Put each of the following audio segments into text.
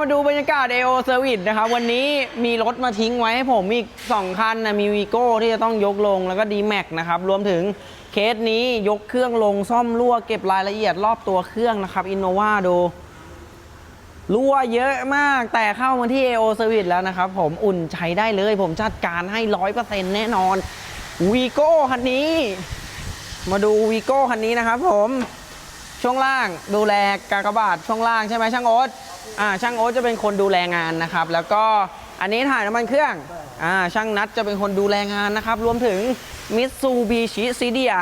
มาดูบรรยากาศ AO Service นะครับ วันนี้มีรถมาทิ้งไว้ให้ผมอีก 2 คันนะมีวีโก้ที่จะต้องยกลงแล้วก็ d m a x นะครับ รวมถึงเคสนี้ยกเครื่องลงซ่อมรั่วเก็บรายละเอียดรอบตัวเครื่องนะครับ Innova ดู รั่วเยอะมากแต่เข้ามาที่ AO Service แล้วนะครับ ผมอุ่นใจได้เลย ผมจัดการให้ 100%แน่นอนวีโก้คันนี้ มาดูวีโก้คันนี้นะครับผมช่วงล่างดูแลกากบาทช่วงล่างใช่ไหมช่างโอ๊ต อ่าช่างโอ๊ตจะเป็นคนดูแลงานนะครับ แล้วก็อันนี้ถ่ายน้ำมันเครื่องอ่าช่างนัดจะเป็นคนดูแลงานนะครับ รวมถึงมิตซูบิชิซีเดีย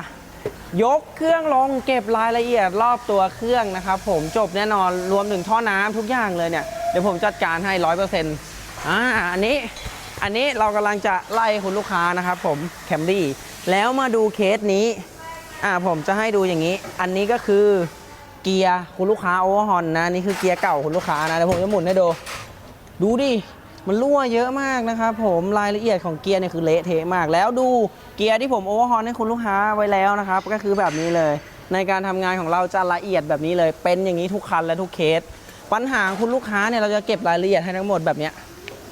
ยกเครื่องลงเก็บรายละเอียดรอบตัวเครื่องนะครับผมจบแน่นอนรวมถึงท่อน้ำทุกอย่างเลยเนี่ย เดี๋ยวผมจัดการให้ร้อยเปอร์เซ็นต์อ่าอันนี้อันนี้เรากำลังจะไล่คุณลูกค้านะครับผมแคมรี่แล้วมาดูเคสนี้อ่าผมจะให้ดูอย่างนี้ อันนี้ก็คือ เกียร์คุณลูกค้าโอเวอร์ฮอนนะนี่คือเกียร์เก่าคุณลูกค้านะเดี๋ยวผมจะหมุนให้ดู ดูดิมันรั่วเยอะมากนะครับผมรายละเอียดของเกียร์เนี่ยคือเละเทะมาก แล้วดูเกียร์ที่ผมโอเวอร์ฮอนให้คุณลูกค้าไว้แล้วนะครับ ก็คือแบบนี้เลย ในการทำงานของเราจะละเอียดแบบนี้เลย เป็นอย่างนี้ทุกคันและทุกเคส ปัญหาคุณลูกค้าเนี่ยเราจะเก็บรายละเอียดให้ทั้งหมดแบบเนี้ย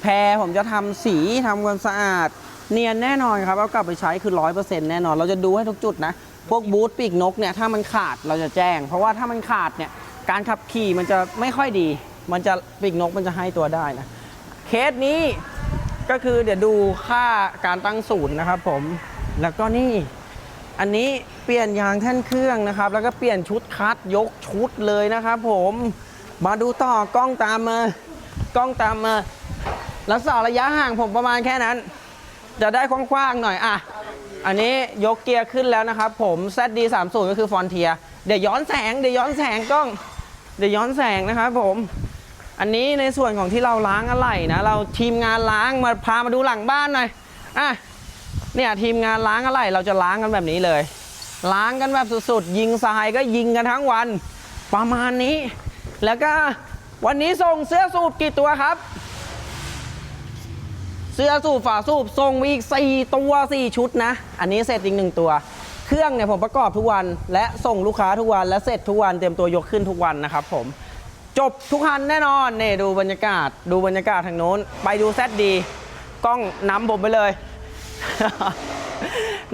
แพรผมจะทำสีทำความสะอาด เนียนแน่นอนครับเอากลับไปใช้คือร้อยเปอร์เซ็นต์แน่นอน เราจะดูให้ทุกจุดนะ พวกบูทปีกนกเนี่ยถ้ามันขาดเราจะแจ้ง เพราะว่าถ้ามันขาดเนี่ยการขับขี่มันจะไม่ค่อยดี มันจะปีกนกมันจะให้ตัวได้นะเคสนี้ก็คือเดี๋ยวดูค่าการตั้งศูนย์นะครับผมแล้วก็นี่อันนี้เปลี่ยนยางแท่นเครื่องนะครับ แล้วก็เปลี่ยนชุดคัดยกชุดเลยนะครับผมมาดูต่อกล้องตามมากล้องตามมารักษาระยะห่างผมประมาณแค่นั้น จะได้กว้างๆหน่อยอะ อันนี้ยกเกียร์ขึ้นแล้วนะครับ ผม ZD 3 0 ก็คือฟอนเทียเดี๋ยวย้อนแสงเดี๋ยวย้อนแสงกล้อง เดี๋ยวย้อนแสงนะครับผม อันนี้ในส่วนของที่เราล้างอะไหล่นะ เราทีมงานล้างมาพามาดูหลังบ้านหน่อยอะเนี่ยทีมงานล้างอะไหล่เราจะล้างกันแบบนี้เลย ล้างกันแบบสุดๆยิงทรายก็ยิงกันทั้งวัน ประมาณนี้ แล้วก็วันนี้ส่งเสื้อสูบกี่ตัวครับ เสื้อสูบฝาสูบส่งมาอีก4ตัว 4 ชุดนะ อันนี้เสร็จอีกหนึ่งตัว เครื่องเนี่ยผมประกอบทุกวัน และส่งลูกค้าทุกวันและเสร็จทุกวันเตรียมตัวยกขึ้นทุกวันนะครับผมจบทุกคันแน่นอนนี่ดูบรรยากาศ ดูบรรยากาศทางโน้น ไปดูแซดดีกล้องนำผมไปเลย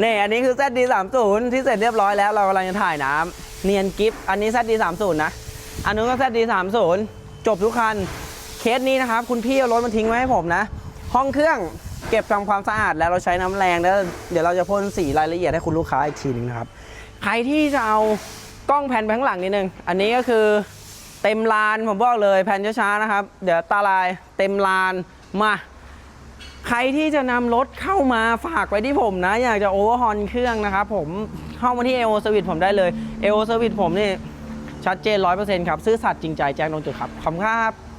นี่อันนี้คือ ZD 3 0ที่เสร็จเรียบร้อยแล้วเรากำลังจะถ่ายน้ำเนียนกิฟต์อันนี้ ZD 3 0นะ อันนู้นก็ ZD 3 0จบทุกคันเคสนี้นะครับ คุณพี่เอารถมาทิ้งไว้ให้ผมนะ ห้องเครื่องเก็บทำความสะอาดแล้วเราใช้น้ำแรงแล้วเดี๋ยวเราจะพ่นสีรายละเอียดให้คุณลูกค้าอีกทีนึงนะครับ ใครที่จะเอากล้องแผ่นไปข้างหลังนิดนึง อันนี้ก็คือเต็มลานผมบอกเลยแผ่นช้าๆนะครับ เดี๋ยวตาลายเต็มลานมา ใครที่จะนำรถเข้ามาฝากไว้ที่ผมนะ อยากจะโอเวอร์ฮอนเครื่องนะครับผมเข้ามาที่เอโอเซอร์วิสผมได้เลยเอโอเซอร์วิสผมนี่ชัดเจน100%ครับ ซื่อสัตย์จริงใจแจ้งตรงจุดครับ ขอบคุณครับ